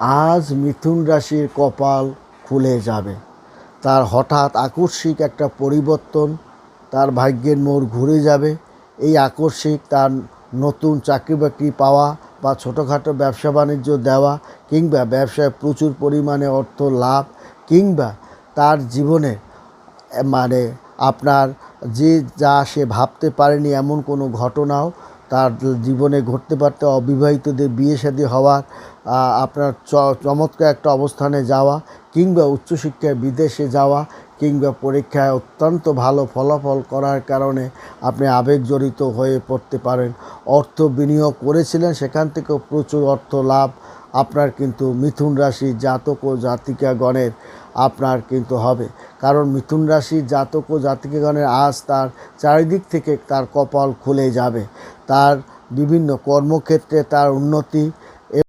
আজ মিথুন রাশির কপাল খুলে যাবে। তার হঠাৎ আকস্মিক একটা পরিবর্তন তার ভাগ্যের মোড় ঘুরে যাবে। এই আকস্মিক তার নতুন চাকরি বাকরি পাওয়া বা ছোটোখাটো ব্যবসা বাণিজ্য দেওয়া কিংবা ব্যবসায় প্রচুর পরিমাণে অর্থ লাভ কিংবা তার জীবনে মানে আপনার যে যা সে ভাবতে পারেনি এমন কোনো ঘটনাও তার জীবনে ঘটতে পারতে অবিবাহিতদের বিয়ে শাদী হওয়ার আপনার চমৎকার একটা অবস্থানে যাওয়া, কিংবা উচ্চশিক্ষায় বিদেশে যাওয়া, কিংবা পরীক্ষায় অত্যন্ত ভালো ফলাফল করার কারণে আপনি আবেগজড়িত হয়ে পড়তে পারেন। অর্থ বিনিয়োগ করেছিলেন, সেখান থেকেও প্রচুর অর্থ লাভ। আপনার কিন্তু মিথুন রাশি জাতক ও জাতিকাগণের আপনার কিন্তু হবে। কারণ মিথুন রাশির জাতক ও জাতিকাগণের আজ তার চারিদিক থেকে তার কপাল খুলে যাবে। তার বিভিন্ন কর্মক্ষেত্রে তার উন্নতি